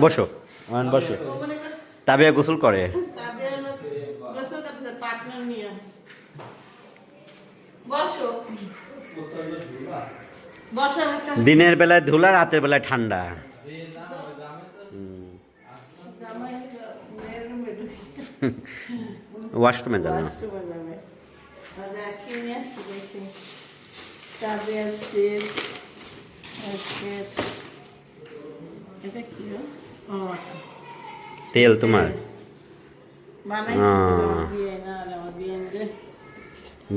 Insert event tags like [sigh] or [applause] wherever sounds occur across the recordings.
বসো বসো। তাবিয়া গোসল করে। দিনের বেলায় ধুলা রাতের বেলায় ঠান্ডা। [laughs] ওয়াশরুমে যাবে ওয়াশরুমে যাবে। আর কি নিয়ে আসছি দেখি। চাবি আসছে আজকে এটা কি? ও আচ্ছা। তেল তোমার?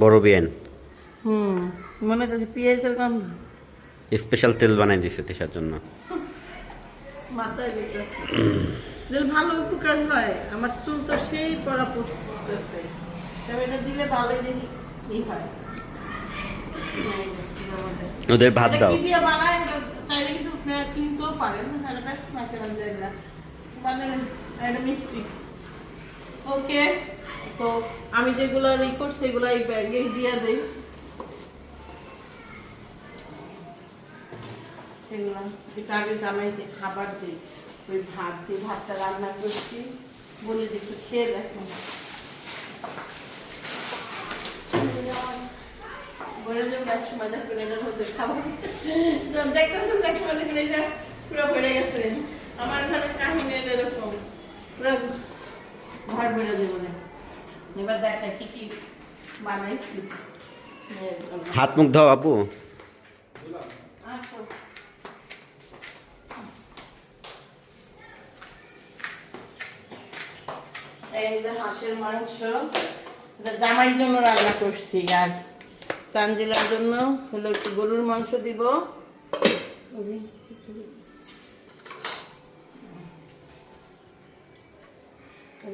বড় বিয়েন হুম মনে হচ্ছে পেঁয়াজের গন্ধ। স্পেশাল তেল বানাই দিছে তেসার জন্য। মাথায় দিতেছে। ভালো উপকার হয় আমার চুল তো সেই পড়া পড়তেছে তবে এটা দিলে ভালোই ই হয়। এই যে, আমাদের। ওদের ভাত দাও। কি দিয়ে বানায়? চাইলে কিন্তু আপনারা কিনতেও পারেন। এটা বেশ মাকেরাম জায়গা মানে এটা মিষ্টি। ওকে তো আমি যেগুলো ই করছি সেগুলো এই ব্যাগে দিয়ে দেই। সেগুলো একটু আগে জামাইকে খাবার দিই ওই ভাত যে ভাতটা রান্না করছি বলে একটু খেয়ে দেখো। আমার ঘরে কাহিনী এরকম। পুরো ঘর ভরে দেবো না এবার দেখায় কি কি বানাইছি। হাত মুখ আপু। এই যে হাঁসের মাংস জামাইয়ের জন্য রান্না করছি আর তানজিলার জন্য হলো একটু গরুর মাংস দিব।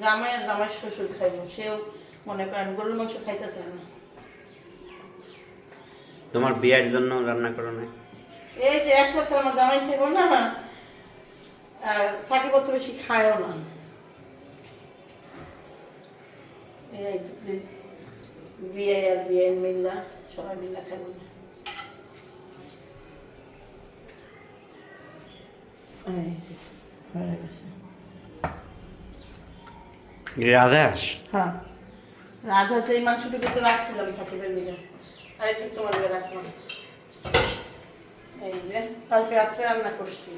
জামাই আর জামাই শ্বশুর খাইব সেও মনে করেন গরুর মাংস খাইতেছে না। তোমার বিয়ের জন্য রান্না করো না এই যে এক রাত্রে আমার জামাই খাইব না আর সাকিব অত বেশি খায়ও না। এই বিয়ে আর বিয়ে মিল্লা সবাই মিল্লা খাইব না। এই হয়ে রাধাস হ্যাঁ। রাধা সেই মাংসটুকু তো রাখছিলাম সাকিবের মিলে। আর একটু তোমার রাখলাম। এই যে কালকে রাত্রে রান্না করছি।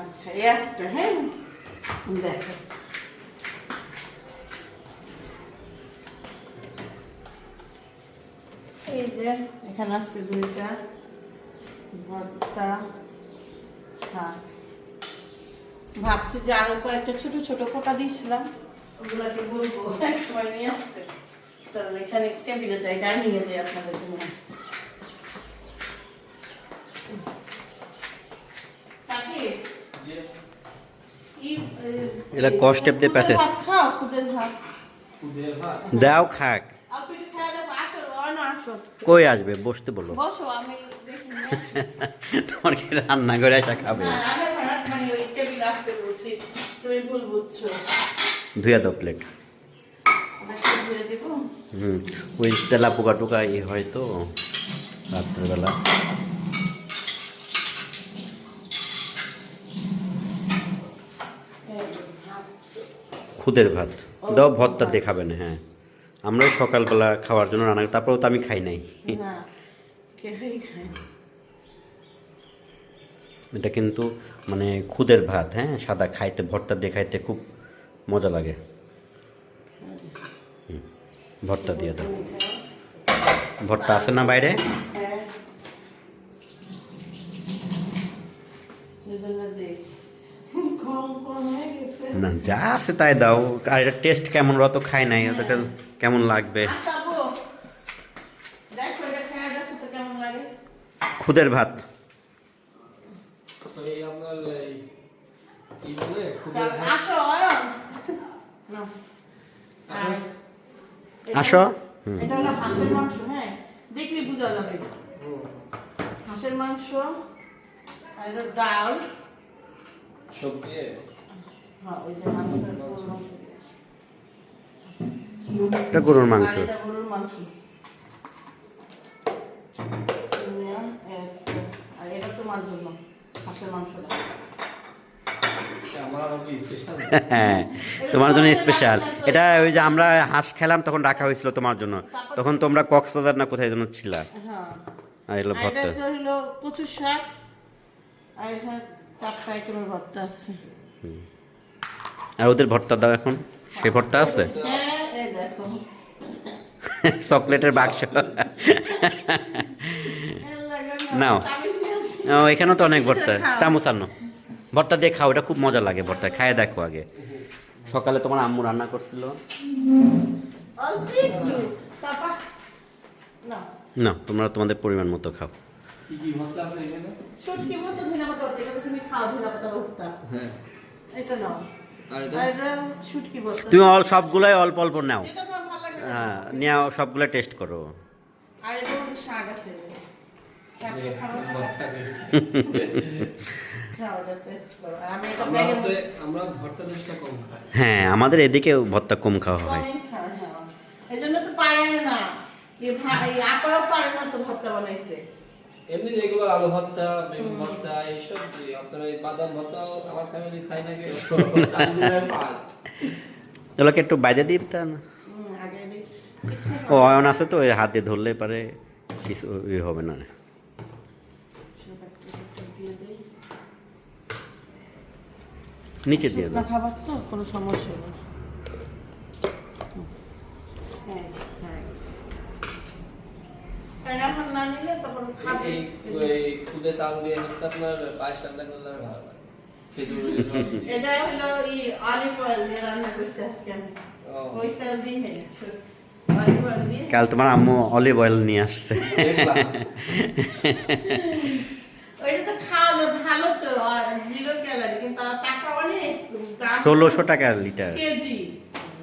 আচ্ছা এই একটা হ্যাঁ? দেখো। এই যে এখানে আছে দুইটা ভর্তা ভাবছি যে আরও কয়েকটা ছোট ছোট কোটা দিয়েছিলাম। ওগুলাকে বলব এক সময় নিয়ে আসতে। চলো এখানে টেবিলে যাই ডাইনিং এ যাই আপনাদের জন্য। এটা কষ টেপ দিয়ে ভাত? দাও খাক অল্প একটু খেয়ে দেখো আসো অন্য আসো কই আসবে? বসতে বলো। তোমার কি রান্না করে আসা খাবে? মানে ধুয়া দাও প্লেট হুম ওই তেলা পোকা টোকা ই হয় তো রাত্রেবেলা। এই খুদের ভাত। দাও ভর্তা দেখাবে না হ্যাঁ। আমরা সকালবেলা খাওয়ার জন্য রান্না করি, তারপরেও তো আমি খাই নাই। এটা কিন্তু মানে খুদের ভাত হ্যাঁ? সাদা খাইতে ভর্তা দিয়ে খাইতে খুব মজা লাগে। ভর্তা দিয়ে দাও। ভর্তা আছে না বাইরে হ্যাঁ। দুজনে দেই। কম কম হয়ে গেছে। না যা আছে তাই দাও। আর এটা টেস্ট কেমন? ওরা তো খায় নাই ওদেরকে কেমন লাগবে? আচ্ছা। খুদের ভাত। আসো, অয়ন। নাও। আর এটা- আসো। হুম। এটা হলো হাঁসের মাংস হ্যাঁ। দেখলে বোঝা যাবে। হাঁসের মাংস আর ডাল। সবজি? হ্যাঁ ওই যে মাংসের পুরো মাংস এটা গরুর মাংস। এটা গরুর মাংস। আর এটা তোমার জন্য হাঁসের মাংসটা। স্পেশাল হ্যাঁ তোমার জন্য স্পেশাল এটা ওই যে আমরা হাঁস খেলাম তখন রাখা হয়েছিল তোমার জন্য। তখন তোমরা কক্সবাজার না কোথায় যেন ছিলা? হ্যাঁ। আর এগুলো ভর্তা। শাক। আর এখানে চারটা আইটেমের ভর্তা আছে। আর ওদের ভর্তা দাও এখন। সে ভর্তা আছে? হ্যাঁ এই দেখো চকলেটের বাক্স। না, নাও। এখানেও তো অনেক ভর্তা। চামচ আনো ভর্তা দিয়ে খাও এটা খুব মজা লাগে ভর্তা। খায় দেখো আগে। সকালে তোমার আম্মু রান্না করছিল। না না তোমরা তোমাদের পরিমাণ মতো খাও। কি কি মশলা আছে এখানে? শুটকি মতো ধনে পাতা ভর্তা, তুমি খাও ধনে পাতা ভর্তা। হ্যাঁ। এটা নাও। তুমি অল সবগুলোই অল্প অল্প নাও। হ্যাঁ নিয়ে সবগুলো টেস্ট করো। হ্যাঁ আমাদের এদিকে ভর্তা কম খাওয়া হয়। হ্যাঁ। এই জন্য তো পারে না। এই ভা- এই আপাও পারে না তো ভর্তা বানাইতে। এমনি রেগুলার আলু ভর্তা বেগুন ভর্তা এইসব যে আপনার এই বাদাম ভর্তাও আমার ফ্যামিলি খায় না ফার্স্ট এগুলোকে একটু বাইরে দিই তা না ও। অয়ন আছে তো ওই হাত ধরলে পারে কিছু ইয়ে হবে না। নিচে দিয়ে দাও খাবার তো কোনো সমস্যা নেই হুম। হ্যাঁ, হ্যাঁ। কারণ এখন না নিলে তখন খাবে। এই ওই খুদে চাল দিয়ে হচ্ছে আপনার পায়েস রান্না করলে ভালো লাগে। খেজুরের রস দিয়ে। এটা হলো ই অলিভ অয়েল দিয়ে রান্না করছি আজকে আমি। ওই তেল দিই নেই অলিভ অয়েল দিয়ে। কাল তোমার আম্মু অলিভ অয়েল নিয়ে আসছে। [laughs] ষোলোশো টাকা লিটার।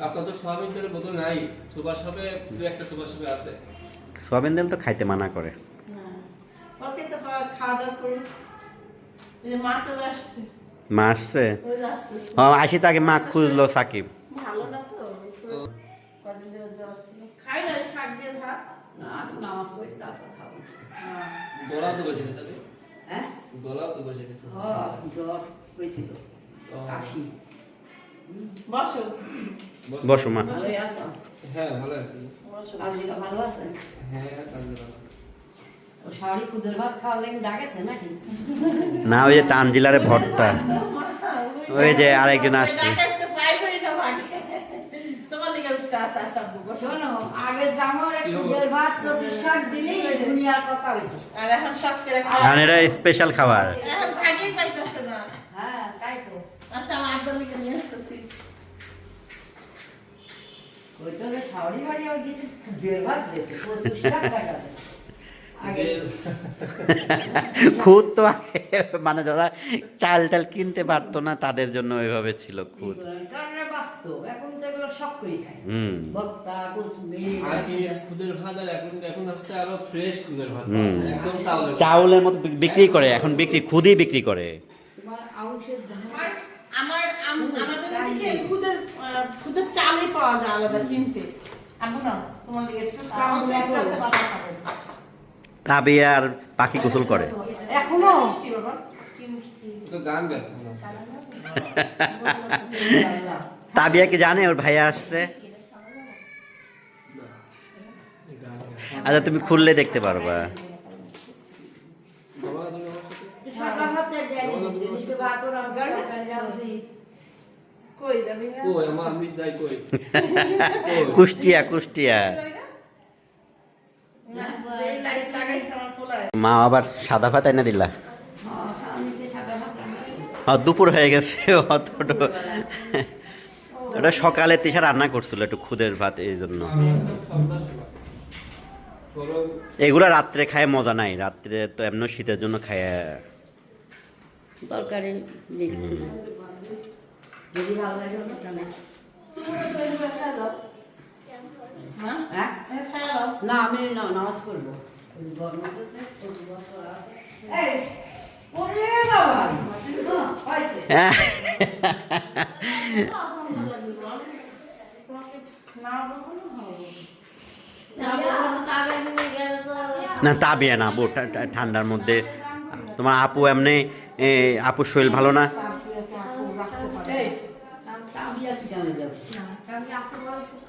আপনার তো সোয়াবিন তেলের বোতল নাই। সুপার শপে দু একটা সুপার শপে আছে। সয়াবিন তেল তো খাইতে মানা করে। হ্যাঁ। মা আসছে। আসি তাকে মা খুঁজলো সাকিব। ভালো না তো একটু ও। কদিন ধরে জ্বর ছিল। খাই না এই শাক দিয়ে ভাত। না আমি নামাজ পড়ি তারপর খাব। হ্যাঁ। হ্যাঁ? বসো। মা। হ্যাঁ ভালো আছে। বসো ভালো আছে? হ্যাঁ ও শাড়ি খুদের ভাত খাওয়ার লেগে ডাকেছে নাকি? না ওই যে তানজিলারে ভর্তা। ওই যে আরেকজন আসছে। স্পেশাল খাবার। হ্যাঁ তাই তো। আচ্ছা আমার নিয়ে আসতেছি ওই তো যে শাড়ি বাড়ি আর কিছু খুদের ভাত দিয়েছে কচুর শাক কাটাবে আগে খুদ তো মানে যারা চাল টাল কিনতে পারতো না তাদের জন্য ওইভাবে ছিল খুদ। চাউলের মতো বিক্রি করে এখন বিক্রি খুদই বিক্রি করে। তোমার আউশের আমাদের ওদিকে খুদের আহ, খুদের চালই পাওয়া যায় আলাদা কিনতে। আবু না তোমার লিগে একটু খাওয়া আছে, বাবা খাবে। তাবিয়া আর পাখি গোসল করে। এখনও? তাবিয়া কি জানে? ওর ভাইয়া আসছে। আচ্ছা তুমি খুললে দেখতে পারবা বাবা, তুমি আমার সাথে- সাদা ভাতের ডালি জিনিস ভাত ওরা তরকারি আছে কই যাবি না কই আমার আমি যাই কই কুষ্টিয়া কুষ্টিয়া। মা আবার সাদা ভাত এনে দিলা? হ্যাঁ, দুপুর হয়ে গেছে ওটা সকালে তিসা রান্না করছিল একটু খুদের ভাত এই জন্য। এগুলো রাত্রে খায় মজা নাই রাত্রে তো এমন শীতের জন্য খায়। তরকারি হ্যাঁ না, নামাজ তাবিয়া না ঠা- ঠান্ডার মধ্যে। তোমার আপু এমনি আপুর শরীর ভালো না তারপরে তো আপু রাখতে পারে। এই, আমি আর কি জানা যাবে?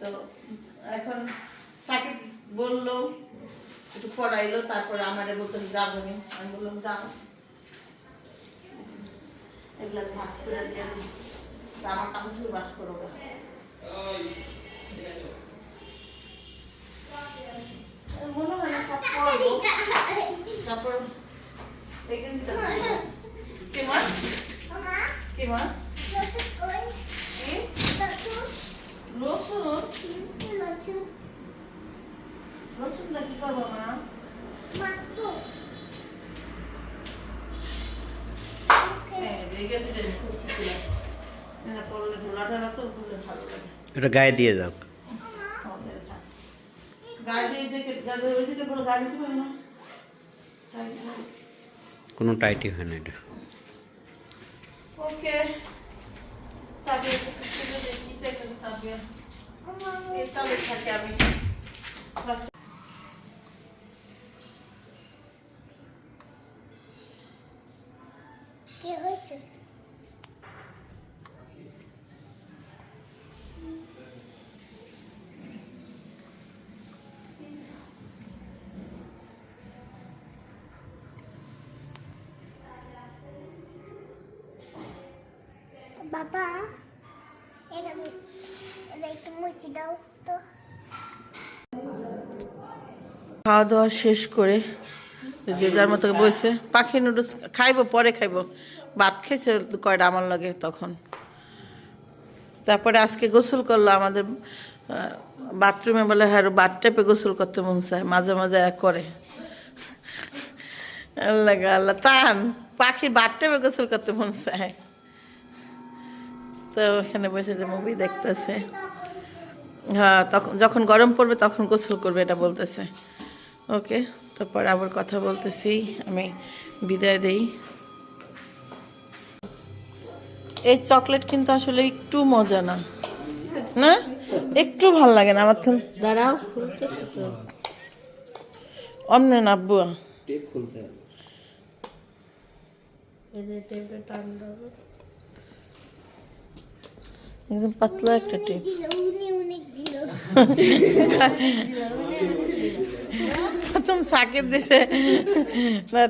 তো এখন সাকিব বলল একটু পড়াইলো তারপরে আমারে বলতেন যাব নি আমি বললাম যাও এগুলো ভাস করে দিয়ে দিই তা আমার কাগজগুলো বাস করো না। মনে হয় না তারপর এখানে দিতে হবে। কে মা? কে মা? কি? রসুন? রসুনটা কি করব মা? হ্যাঁ, লাগে। এটা গায়ে দিয়ে পারি না। কোনো টাইটই হয় না এটা। ওকে। তারপরে কি জ্যাকেট থাকবে এই তাহলে থাকে আমি রাখছি। কি খাওয়া দাওয়া শেষ করে যে যার মতো বসে পাখি নুডলস খাইবো, পরে খাইবো। ভাত খেয়েছে কয়টা আমার লাগে তখন। তারপরে আজকে গোসল করল আমাদের বাথরুমে বলে হ্যাঁ বাথ টেপে গোসল করতে মন চায়, মাঝে মাঝে এক করে। আল্লাহ আল্লাহ, তান পাখির বাথ টেপে গোসল করতে মন চায়। তো ওখানে বসে যে মুভি দেখতেছে। হ্যাঁ তখন যখন গরম পড়বে তখন গোসল করবে এটা বলতেছে। ওকে তারপর আবার কথা বলতেছি আমি বিদায় দেই। এই চকলেট কিন্তু আসলে একটু মজা না। না? একটু ভালো লাগে না আমার তো দাঁড়াও অমনে না আব্বু। টেপ খুলতে। হবে এই যে টেপটা টান দাও একদম পাতলা একটা টিপ প্রথম সাকিব দিছে।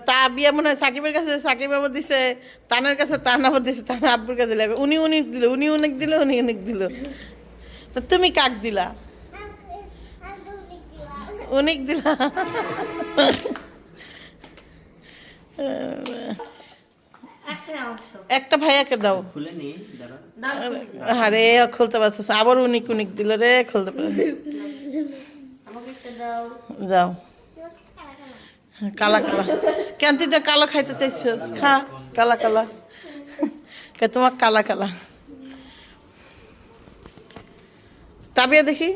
তা বিয়া মনে হয় সাকিবের কাছে, সাকিব বাবু দিছে, তানের কাছে, তান আবার দিছে, তান আব্বুর কাছে লাগে উনি অনেক দিল, উনি অনেক দিল, উনি অনেক দিল। তা তুমি কাক দিলা? অনেক দিলা। একটা ভাইয়াকে দাও। খুলে নি আরে খুলতে পারছিস। আবার উনিক উনিক দিল রে খুলতে পারছিস। আমাকে যাও। কালা কালা। কেন তুই তো কালো খাইতে চাইছিস? খা কালা কালা। কে তোমার কালা কালা। তাবিয়া দেখি।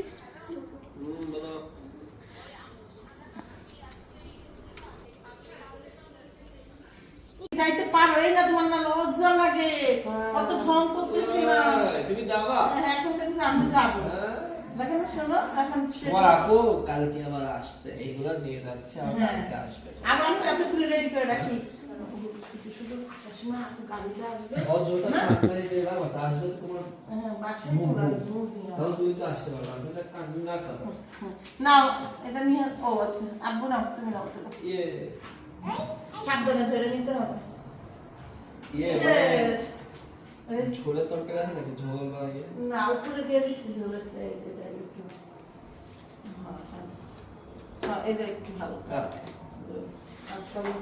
যাইতে পারো এই না তোমার না লজ্জা লাগে। কত ঢং করতেছি না। তুমি যাবা? এখন কিন্তু আমি যাব। হ্যাঁ? না, শোনো এখন তোমার আপু কালকে আবার আসছে এইগুলো নিয়ে যাচ্ছে আবার হ্যাঁ। কালকে আসবে। আবার আমি রেডি করে রাখি। যাব হ্যাঁ, না। নাও এটা নিয়ে ও আচ্ছা আব্বু নাও তুমি নাও। ইয়ে। সাবধানে ধরে নিতে হবে। ইয়ে Yes. ঝোলের তরকারি আছে নাকি? ঝোল বা ইয়ে? না উপরে দিয়ে দিচ্ছি ঝোলের এটা একটু হ্যাঁ, এটা একটু হালকা। হ্যাঁ। আর তবে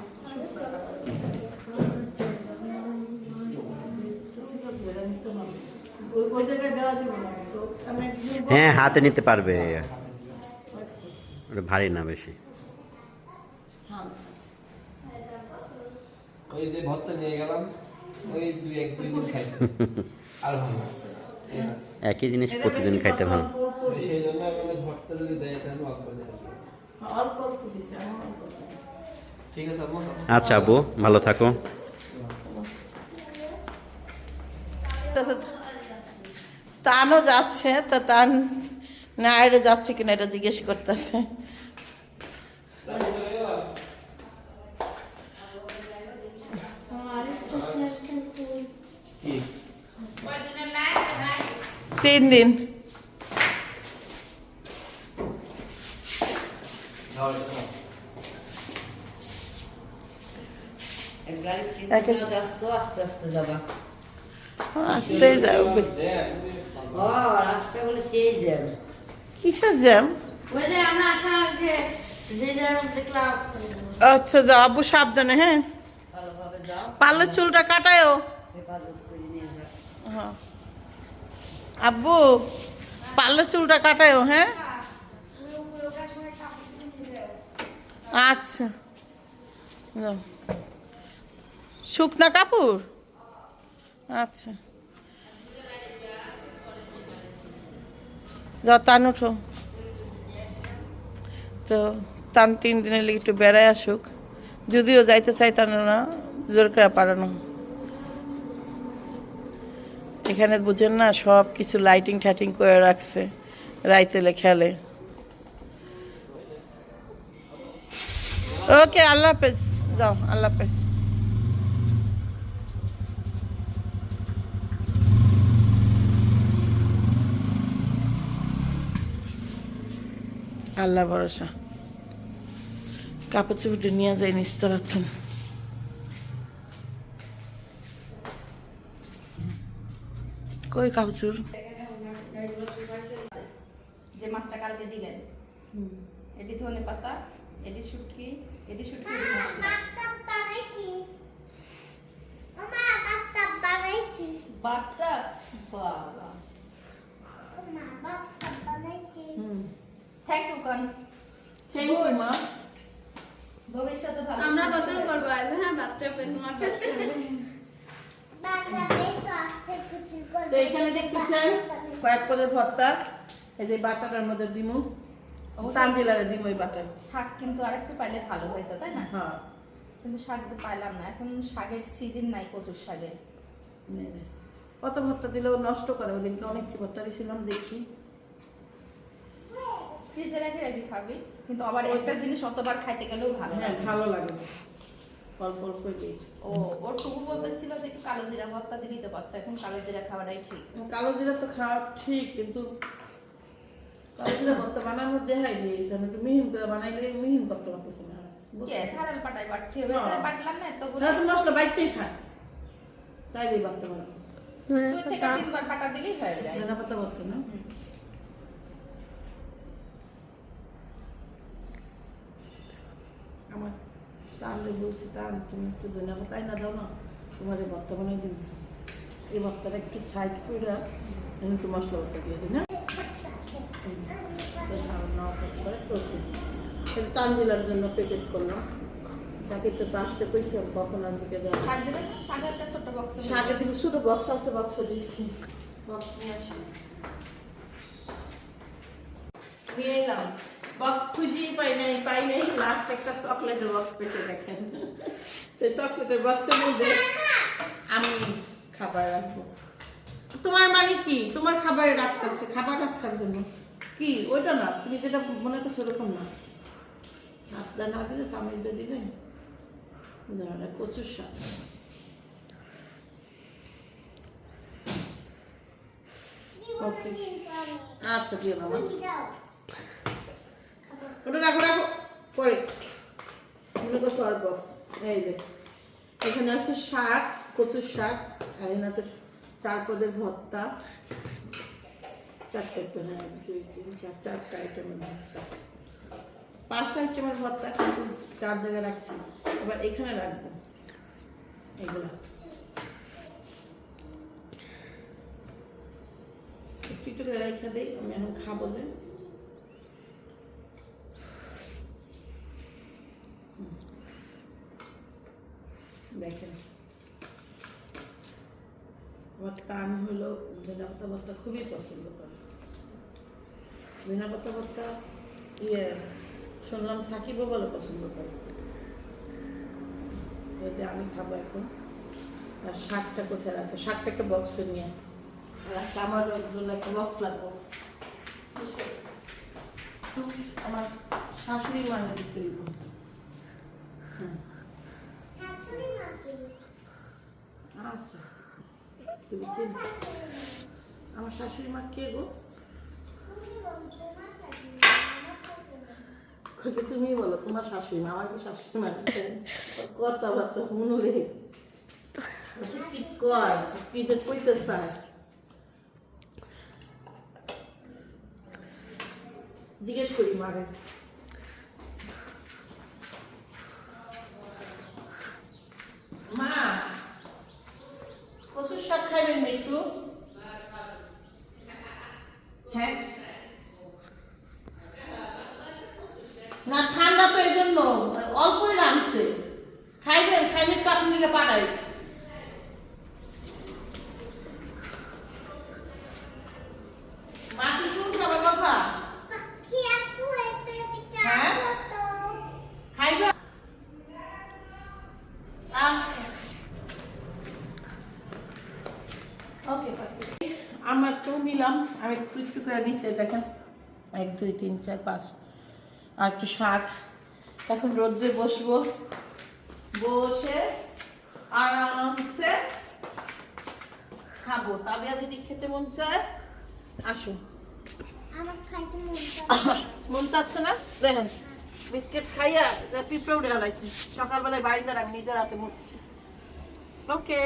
শুকনো ধরে নিতে হবে। ওই- ওই জায়গায় দেওয়া যাবে না তো আমি একদিন হ্যাঁ হাতে নিতে পারবে। ওটা ভারী না বেশি। ওই যে ভর্তা নিয়ে গেলাম ওই দুই এক দুই দিন খাইছে [laughs] আর ভালো লাগছে না। এই না। একই জিনিস প্রতিদিন খাইতে ভালো। সেই জন্য আমাদের ভর্তা যদি দেয় তাহলে অল্প অল্প অল্প দিছে। ঠিক আছে আচ্ছা আব্বু ভালো থাকো তানও যাচ্ছে তো তান নায়রে যাচ্ছে কিনা এটা জিজ্ঞেস করতেছে কি তিন দিন নাও এটা নাও। এক গাড়ি এক এক- কিনতে যাবে। সেই জ্যাম। কিসের জ্যাম? যে যে যে আচ্ছা যাও আব্বু সাবধানে হ্যাঁ। পার্লার চুলটা কাটায়ও হেফাজত করে নিয়ে যাও হ্যাঁ আব্বু পার্লার চুলটা কাটায়ও হ্যাঁ? আচ্ছা। শুকনা কাপড়? আচ্ছা। যাও, তান উঠো তো, তান তিন দিনের লিগে একটু বেড়ায় আসুক। যদিও যাইতে চাইতাম না, জোর করে পারানো। এখানে বুঝেন না, সব কিছু লাইটিং ঠাইটিং করে রাখছে রাইতেলে খেলে। ওকে, আল্লাহ হাফেজ। যাও, আল্লাহ হাফেজ। আল্লাহ ভরসা। কাপড় চুপড়ে নিয়ে যাই নিস্তর কই চুপড় যে মাছটা কালকে দিলেন এটি ধনে পাতা এটি শুটকি এটি শুটকি বাটটা বাবা। থ্যাংক ইউ কান থ্যাংক ইউ মা। ভবিষ্যতে ভালো আমরা গোসল করব। আজ হ্যাঁ বাচ্চা পেয়ে তোমার বাচ্চা তো এখানে দেখতেছেন কয়েক পদের ভর্তা। এই যে বাটাটার মধ্যে দিমু। তানজিলারে দিমু এই বাটার শাক কিন্তু আরেকটু পাইলে ভালো হইতো তাই না? হ্যাঁ। কিন্তু শাক তো পাইলাম না। এখন শাকের সিজন নাই কচুর শাকের। কত ভর্তা দিলেও নষ্ট করে ওদিনকে অনেকটি ভর্তা দিয়েছিলাম দেখছি। ফ্রিজে রেখে রেখে খাবি। কিন্তু আবার একটা জিনিস অতবার খাইতে গেলেও ভালো হ্যাঁ ভালো লাগে। অল্প অল্প দিই ও ওর টুকু বলতেছিল যে একটু কালো জিরা ভর্তা দিয়ে দিতে পারতো এখন কালো জিরা খাওয়াটাই ঠিক। কালো জিরা তো খাওয়া ঠিক কিন্তু কালো জিরা ভর্তা বানানোর দেখাই দিয়েছে আমি একটু মিহিন করে বানাইলে মিহিন করতে পারতেছি না। হ্যাঁ। তো তো মশলা খায়। চাইলেই বাড়তে পারবে দুই থেকে তিনবার পাটা দিলেই হয়ে যায়। পাতা ভর্তা না? তাহলে বলছি তাহলে তুমি একটু ধনা পাতাই না দাও না তোমার এই ভর্তা বানাই দিন। এই ভর্তাটা একটু সাইড করে আমি একটু মশলা ভর্তা দিয়ে দিই না? তানজিলার জন্য প্যাকেট করলাম। সাকিবকে তো আসতে কইছি আমি কখন আজকে দেওয়া শাক শাকের কিন্তু ছোট বক্স আছে বক্স দিয়েছি। বক্স নিয়ে আসি। নিয়ে এলাম বক্স খুঁজেই পাই নাই পাই নাই। লাস্ট একটা চকলেটের বক্স পেয়েছে দেখেন। তো চকলেটের বক্সের মধ্যে আমি খাবার রাখব। তোমার মানে কি? তোমার খাবারে রাখতেছে খাবার রাখার জন্য। কি? ওইটা না তুমি যেটা মনে করছ ওরকম না। আপনার না দিলে দিলেন ধরনের কচুর শাক। ওকে আচ্ছা দিয়ে মামা ওটা রাখো রাখো। পরে। মনে করছ আর বক্স এই যে। এখানে আছে শাক, কচুর শাক, আর এখানে আছে চার পদের ভর্তা। চারটে চারটা আইটেমের পাঁচটা আইটেমের ভর্তা চার জায়গায় রাখছি। এবার এখানে রাখব। এগুলা। একটু একটু রেখে আমি এখন খাব যে। দেখেন। আমার টান হলো ধনে পাতা খুবই পছন্দ করে। ধনে পাতা ইয়ে শুনলাম সাকিবও বলে পছন্দ করে। এতে আমি খাব এখন। আর শাকটা কোথায় রাখব? শাকটা একটা বক্স নিয়ে। রাখতে আমার জন্য একটা বক্স লাগবো। আমার শাশুড়ি মানে দিতে হইব হুম আচ্ছা তুমি আমার শাশুড়ি মা কে গো? তুমি বলো, তোমার শাশুড়ি মা, আমাকে শাশুড়ি মা কথা বার্তা শুনলে। কি কয়? কি যে কইতে জিজ্ঞেস করি মারে। মা শাক খাইবেন না একটু? হ্যাঁ? না, ঠান্ডা তো এই জন্য অল্পই রাঁধছে। খাইবেন, খাইলে তো পাঠাই মা কি শুনছে আমার কথা হ্যাঁ খাইবে আচ্ছা ওকে আমার তো নিলাম আমি একটু একটু করে নিচে দেখেন এক দুই তিন চার পাঁচ। আর একটু শাক। এখন রোদ্রে বসবো। বসে আরামসে খাব। তবে যদি খেতে মন চায় আসুন মন চাচ্ছে না? দেখেন বিস্কিট খাইয়া পিঁপড়ে উঠে হালাইছি। সকালবেলায় বাড়িতে আমি নিজের হাতে মুড়ছি ওকে।